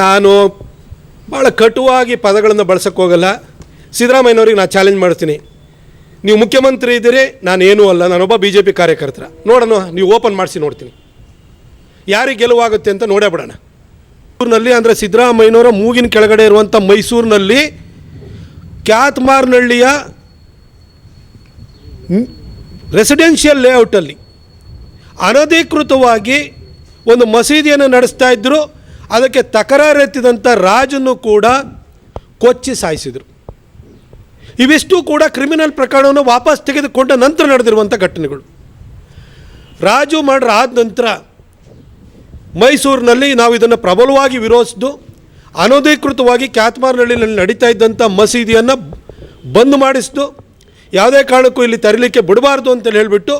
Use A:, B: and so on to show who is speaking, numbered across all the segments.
A: ನಾನು ಭಾಳ ಕಟುವಾಗಿ ಪದಗಳನ್ನು ಬಳಸೋಕ್ಕೆ ಹೋಗಲ್ಲ. ಸಿದ್ದರಾಮಯ್ಯನವ್ರಿಗೆ ನಾನು ಚಾಲೆಂಜ್ ಮಾಡ್ತೀನಿ ನೀವು ಮುಖ್ಯಮಂತ್ರಿ ಇದ್ದೀರಿ ನಾನೇನೂ ಅಲ್ಲ ನಾನೊಬ್ಬ ಬಿ ಜೆ ಪಿ ಕಾರ್ಯಕರ್ತರ. ನೋಡೋಣ, ನೀವು ಓಪನ್ ಮಾಡಿಸಿ ನೋಡ್ತೀನಿ. ಯಾರಿಗೆ ಗೆಲುವಾಗುತ್ತೆ ಅಂತ ನೋಡೇ ಬಿಡೋಣ. ಮೈಸೂರಿನಲ್ಲಿ ಅಂದರೆ ಸಿದ್ದರಾಮಯ್ಯನವರ ಮೂಗಿನ ಕೆಳಗಡೆ ಇರುವಂಥ ಮೈಸೂರಿನಲ್ಲಿ ಕ್ಯಾತ್ಮಾರ್ನಹಳ್ಳಿಯ ರೆಸಿಡೆನ್ಷಿಯಲ್ ಲೇಔಟಲ್ಲಿ ಅನಧಿಕೃತವಾಗಿ ಒಂದು ಮಸೀದಿಯನ್ನು ನಡೆಸ್ತಾ ಇದ್ದರು ಅದಕ್ಕೆ ತಕರಾರೆತ್ತಿದಂಥ ರಾಜನ್ನು ಕೂಡ ಕೊಚ್ಚಿ ಸಾಯಿಸಿದರು. ಇವಿಷ್ಟು ಕೂಡ ಕ್ರಿಮಿನಲ್ ಪ್ರಕರಣವನ್ನು ವಾಪಸ್ ತೆಗೆದುಕೊಂಡ ನಂತರ ನಡೆದಿರುವಂಥ ಘಟನೆಗಳು. ರಾಜು ಮಾಡ್ರ ಆದ ನಂತರ ಮೈಸೂರಿನಲ್ಲಿ ನಾವು ಇದನ್ನು ಪ್ರಬಲವಾಗಿ ವಿರೋಧಿಸಿದ್ದು ಅನಧಿಕೃತವಾಗಿ ಕ್ಯಾತ್ಮಾರ್ನಹಳ್ಳಿನಲ್ಲಿ ನಡೀತಾ ಇದ್ದಂಥ ಮಸೀದಿಯನ್ನು ಬಂದ್ ಮಾಡಿಸಿದ್ದು ಯಾವುದೇ ಕಾರಣಕ್ಕೂ ಇಲ್ಲಿ ತರಲಿಕ್ಕೆ ಬಿಡಬಾರ್ದು ಅಂತೇಳಿ ಹೇಳಿಬಿಟ್ಟು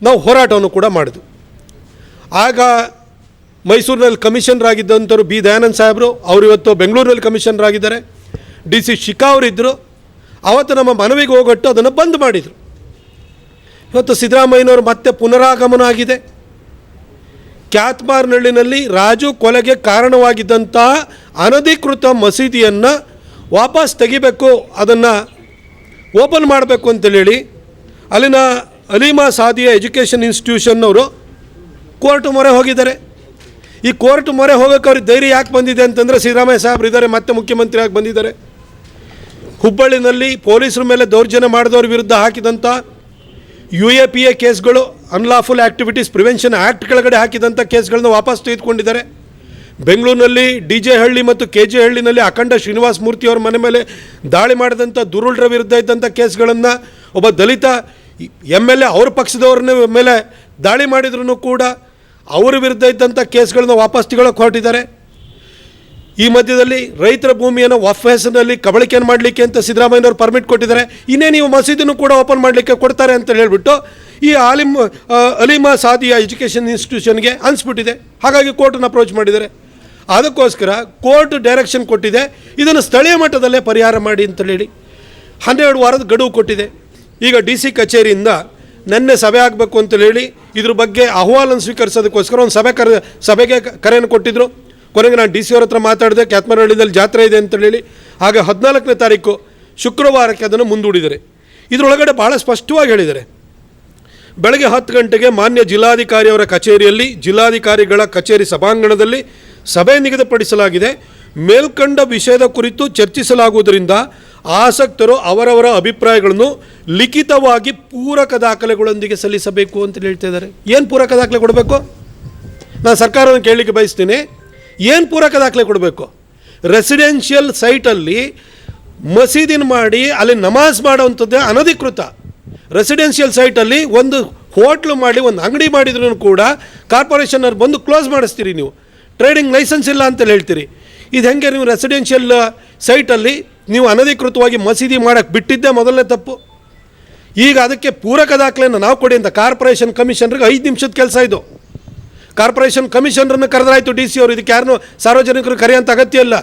A: ನಾವು ಹೋರಾಟವನ್ನು ಕೂಡ ಮಾಡಿದ್ವು. ಆಗ ಮೈಸೂರಿನಲ್ಲಿ ಕಮಿಷನರ್ ಆಗಿದ್ದಂಥವ್ರು ಬಿ. ದಯಾನಂದ್ ಸಾಹೇಬರು, ಅವರು ಇವತ್ತು ಬೆಂಗಳೂರಿನಲ್ಲಿ ಕಮಿಷನರ್ ಆಗಿದ್ದಾರೆ. ಡಿ. ಸಿ. ಶಿಖಾ ಅವರಿದ್ದರು ಅವತ್ತು ನಮ್ಮ ಮನವಿಗೆ ಹೋಗೊಟ್ಟು ಅದನ್ನು ಬಂದ್ ಮಾಡಿದರು. ಇವತ್ತು ಸಿದ್ದರಾಮಯ್ಯನವರು ಮತ್ತೆ ಪುನರಾಗಮನ ಆಗಿದೆ. ಕ್ಯಾತ್ಮಾರ್ನಹಳ್ಳಿನಲ್ಲಿ ರಾಜು ಕೊಲೆಗೆ ಕಾರಣವಾಗಿದ್ದಂಥ ಅನಧಿಕೃತ ಮಸೀದಿಯನ್ನು ವಾಪಸ್ ತೆಗಿಬೇಕು, ಅದನ್ನು ಓಪನ್ ಮಾಡಬೇಕು ಅಂತೇಳಿ ಅಲ್ಲಿನ ಅಲಿಮಾ ಸಾದಿಯ ಎಜುಕೇಷನ್ ಇನ್ಸ್ಟಿಟ್ಯೂಷನ್ನವರು ಕೋರ್ಟ್ ಮೊರೆ ಹೋಗಿದ್ದಾರೆ. ಈ ಕೋರ್ಟ್ ಮೊರೆ ಹೋಗೋಕೆ ಅವ್ರಿಗೆ ಧೈರ್ಯ ಯಾಕೆ ಬಂದಿದೆ ಅಂತಂದರೆ ಸಿದ್ದರಾಮಯ್ಯ ಸಾಹೇಬ್ರು ಇದ್ದಾರೆ, ಮತ್ತೆ ಮುಖ್ಯಮಂತ್ರಿಯಾಗಿ ಬಂದಿದ್ದಾರೆ. ಹುಬ್ಬಳ್ಳಿನಲ್ಲಿ ಪೊಲೀಸರ ಮೇಲೆ ದೌರ್ಜನ್ಯ ಮಾಡಿದವ್ರ ವಿರುದ್ಧ ಹಾಕಿದಂಥ ಯು ಎ ಪಿ ಎ ಕೇಸ್ಗಳು ಅನ್ಲಾಫುಲ್ ಆ್ಯಕ್ಟಿವಿಟೀಸ್ ಪ್ರಿವೆನ್ಷನ್ ಆ್ಯಕ್ಟ್ ಕೆಳಗಡೆ ಹಾಕಿದಂಥ ಕೇಸ್ಗಳನ್ನ ವಾಪಸ್ ತೆಗೆದುಕೊಂಡಿದ್ದಾರೆ. ಬೆಂಗಳೂರಿನಲ್ಲಿ ಡಿ ಜೆ ಹಳ್ಳಿ ಮತ್ತು ಕೆ ಜೆ ಹಳ್ಳಿನಲ್ಲಿ ಅಖಂಡ ಶ್ರೀನಿವಾಸ ಮೂರ್ತಿ ಅವರ ಮನೆ ಮೇಲೆ ದಾಳಿ ಮಾಡಿದಂಥ ದುರುಳ್ರ ವಿರುದ್ಧ ಇದ್ದಂಥ ಕೇಸ್ಗಳನ್ನು ಒಬ್ಬ ದಲಿತ ಎಂ ಎಲ್ ಎ ಅವ್ರ ಪಕ್ಷದವ್ರನ್ನ ಮೇಲೆ ದಾಳಿ ಮಾಡಿದ್ರೂ ಕೂಡ ಅವರ ವಿರುದ್ಧ ಇದ್ದಂಥ ಕೇಸ್ಗಳನ್ನ ವಾಪಸ್ ತಗೊಳ್ಳೋಕೆ ಹೊರಟಿದ್ದಾರೆ. ಈ ಮಧ್ಯದಲ್ಲಿ ರೈತರ ಭೂಮಿಯನ್ನು ವಾಪಸ್ನಲ್ಲಿ ಕಬಳಿಕೆಯನ್ನು ಮಾಡಲಿಕ್ಕೆ ಅಂತ ಸಿದ್ದರಾಮಯ್ಯನವರು ಪರ್ಮಿಟ್ ಕೊಟ್ಟಿದ್ದಾರೆ. ಇನ್ನೇ ನೀವು ಮಸೀದಿನೂ ಕೂಡ ಓಪನ್ ಮಾಡಲಿಕ್ಕೆ ಕೊಡ್ತಾರೆ ಅಂತ ಹೇಳಿಬಿಟ್ಟು ಈ ಆಲಿಮ್ ಅಲಿಮ ಸಾದಿಯಾ ಎಜುಕೇಷನ್ ಇನ್ಸ್ಟಿಟ್ಯೂಷನ್ಗೆ ಅನಿಸ್ಬಿಟ್ಟಿದೆ. ಹಾಗಾಗಿ ಕೋರ್ಟನ್ನು ಅಪ್ರೋಚ್ ಮಾಡಿದ್ದಾರೆ. ಅದಕ್ಕೋಸ್ಕರ ಕೋರ್ಟ್ ಡೈರೆಕ್ಷನ್ ಕೊಟ್ಟಿದೆ. ಇದನ್ನು ಸ್ಥಳೀಯ ಮಟ್ಟದಲ್ಲೇ ಪರಿಹಾರ ಮಾಡಿ ಅಂತ ಹೇಳಿ ಹನ್ನೆರಡು ವಾರದ ಗಡುವು ಕೊಟ್ಟಿದೆ. ಈಗ ಡಿ ಸಿ ಕಚೇರಿಯಿಂದ ನಿನ್ನೆ ಸಭೆ ಆಗಬೇಕು ಅಂತ ಹೇಳಿ ಇದ್ರ ಬಗ್ಗೆ ಅಹವಾಲನ್ನು ಸ್ವೀಕರಿಸೋದಕ್ಕೋಸ್ಕರ ಒಂದು ಸಭೆ ಕರೆ ಸಭೆಗೆ ಕರೆಯನ್ನು ಕೊಟ್ಟಿದ್ದರು ಕೊನೆಗೆ ನಾನು ಡಿ ಸಿ ಅವ್ರ ಹತ್ರ ಮಾತಾಡಿದೆ, ಕ್ಯಾತ್ಮರಹಳ್ಳಿದಲ್ಲಿ ಜಾತ್ರೆ ಇದೆ ಅಂತ ಹೇಳಿ. ಹಾಗೆ ಹದಿನಾಲ್ಕನೇ ತಾರೀಕು ಶುಕ್ರವಾರಕ್ಕೆ ಅದನ್ನು ಮುಂದೂಡಿದರೆ ಇದರೊಳಗಡೆ ಭಾಳ ಸ್ಪಷ್ಟವಾಗಿ ಹೇಳಿದ್ದಾರೆ. ಬೆಳಗ್ಗೆ ಹತ್ತು ಗಂಟೆಗೆ ಮಾನ್ಯ ಜಿಲ್ಲಾಧಿಕಾರಿಯವರ ಕಚೇರಿಯಲ್ಲಿ ಜಿಲ್ಲಾಧಿಕಾರಿಗಳ ಕಚೇರಿ ಸಭಾಂಗಣದಲ್ಲಿ ಸಭೆ ನಿಗದಿಪಡಿಸಲಾಗಿದೆ. ಮೇಲ್ಕಂಡ ವಿಷಯದ ಕುರಿತು ಚರ್ಚಿಸಲಾಗುವುದರಿಂದ ಆಸಕ್ತರು ಅವರವರ ಅಭಿಪ್ರಾಯಗಳನ್ನು ಲಿಖಿತವಾಗಿ ಪೂರಕ ದಾಖಲೆಗಳೊಂದಿಗೆ ಸಲ್ಲಿಸಬೇಕು ಅಂತ ಹೇಳ್ತಾ ಇದ್ದಾರೆ. ಏನು ಪೂರಕ ದಾಖಲೆ ಕೊಡಬೇಕು? ನಾನು ಸರ್ಕಾರವನ್ನು ಕೇಳಲಿಕ್ಕೆ ಬಯಸ್ತೀನಿ. ಏನು ಪೂರಕ ದಾಖಲೆ ಕೊಡಬೇಕು? ರೆಸಿಡೆನ್ಷಿಯಲ್ ಸೈಟಲ್ಲಿ ಮಸೀದಿನ ಮಾಡಿ ಅಲ್ಲಿ ನಮಾಜ್ ಮಾಡೋವಂಥದ್ದೇ ಅನಧಿಕೃತ. ರೆಸಿಡೆನ್ಷಿಯಲ್ ಸೈಟಲ್ಲಿ ಒಂದು ಹೋಟ್ಲು ಮಾಡಿ, ಒಂದು ಅಂಗಡಿ ಮಾಡಿದ್ರೂ ಕೂಡ ಕಾರ್ಪೊರೇಷನ್ನವ್ರು ಬಂದು ಕ್ಲೋಸ್ ಮಾಡಿಸ್ತೀರಿ ನೀವು. ಟ್ರೇಡಿಂಗ್ ಲೈಸೆನ್ಸ್ ಇಲ್ಲ ಅಂತೇಳಿ ಹೇಳ್ತೀರಿ. ಇದು ಹೆಂಗೆ ನೀವು ರೆಸಿಡೆನ್ಷಿಯಲ್ ಸೈಟಲ್ಲಿ ನೀವು ಅನಧಿಕೃತವಾಗಿ ಮಸೀದಿ ಮಾಡೋಕ್ಕೆ ಬಿಟ್ಟಿದ್ದೇ ಮೊದಲನೇ ತಪ್ಪು. ಈಗ ಅದಕ್ಕೆ ಪೂರಕ ದಾಖಲೆಯನ್ನು ನಾವು ಕೊಡಿ ಅಂತ ಕಾರ್ಪೊರೇಷನ್ ಕಮಿಷನ್ರಿಗೆ ಐದು ನಿಮಿಷದ ಕೆಲಸ ಇದು. ಕಾರ್ಪೊರೇಷನ್ ಕಮಿಷನರನ್ನು ಕರೆದ್ರಾಯ್ತು ಡಿ ಸಿ ಅವರು, ಇದಕ್ಕೆ ಯಾರನ್ನೂ ಸಾರ್ವಜನಿಕರು ಕರೆಯೋಂಥ ಅಗತ್ಯ ಇಲ್ಲ.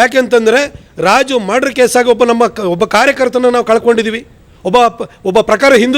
A: ಯಾಕೆಂತಂದರೆ ರಾಜು ಮರ್ಡರ್ ಕೇಸಾಗಿ ಒಬ್ಬ ನಮ್ಮ ಒಬ್ಬ ಕಾರ್ಯಕರ್ತನ ನಾವು ಕಳ್ಕೊಂಡಿದ್ದೀವಿ ಒಬ್ಬ ಒಬ್ಬ ಪ್ರಕಾರ ಹಿಂದೂ